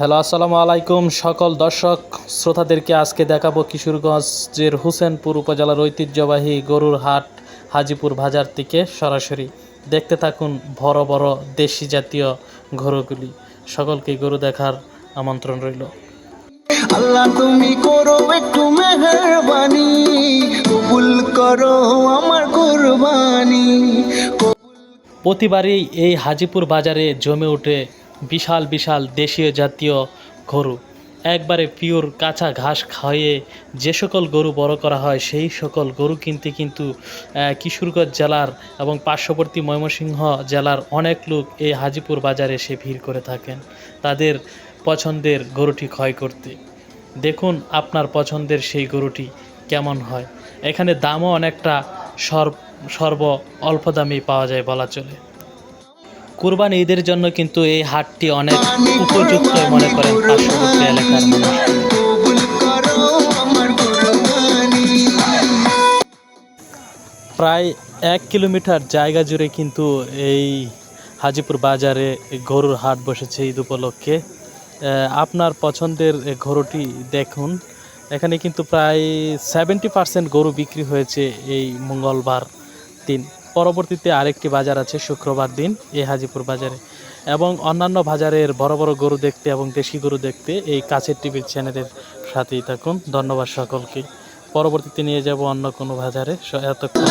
Hello আসসালামু আলাইকুম সকল দর্শক শ্রোতাদেরকে আজকে দেখাবো কিশোরগঞ্জের হুসেনপুর উপজেলার ঐতিহ্যবাহী গরুর হাট হাজিপুর বাজার থেকে সরাসরি। দেখতে থাকুন বড় বড় দেশি জাতীয় গরুগুলি। সকলকে গরু দেখার আমন্ত্রণ রইল। আল্লাহ তুমি করো একটু মেহরবানি কবুল করো আমার কুরবানি। প্রতিবারই এই হাজিপুর বাজারে জমে ওঠে বিশাল বিশাল দেশীয় জাতীয় গরু। একবারে পিওর কাঁচা ঘাস খাইয়ে যে সকল গরু বড় করা হয়, সেই সকল গরু কিনতে কিন্তু কিশোরগঞ্জ জেলার এবং পার্শ্ববর্তী ময়মনসিংহ জেলার অনেক লোক এই হাজিপুর বাজারে এসে ভিড় করে থাকেন তাদের পছন্দের গরুটি ক্ষয় করতে। দেখুন আপনার পছন্দের সেই গরুটি কেমন হয়। এখানে দামও অনেকটা সর্ব, অল্প দামেই পাওয়া যায় বলা চলে। কুরবানি ঈদের জন্য কিন্তু এই হাটটি অনেক উপযুক্ত মনে করেন পার্শ্ববর্তী এলাকার মানুষ। প্রায় এক কিলোমিটার জায়গা জুড়ে কিন্তু এই হাজিপুর বাজারে গরুর হাট বসেছে ঈদ উপলক্ষে। আপনার পছন্দের গরুটি দেখুন। এখানে কিন্তু প্রায় সেভেন্টি পার্সেন্ট গরু বিক্রি হয়েছে এই মঙ্গলবার দিন। পরবর্তীতে আরেকটি বাজার আছে, শুক্রবার দিন, এই হাজিপুর বাজারে। এবং অন্যান্য বাজারের বড় বড় গরু দেখতে এবং দেশি গরু দেখতে এই কাছের টিভির চ্যানেলের সাথেই থাকুন। ধন্যবাদ সকলকে। পরবর্তীতে নিয়ে যাব অন্য কোনো বাজারে। এতক্ষণ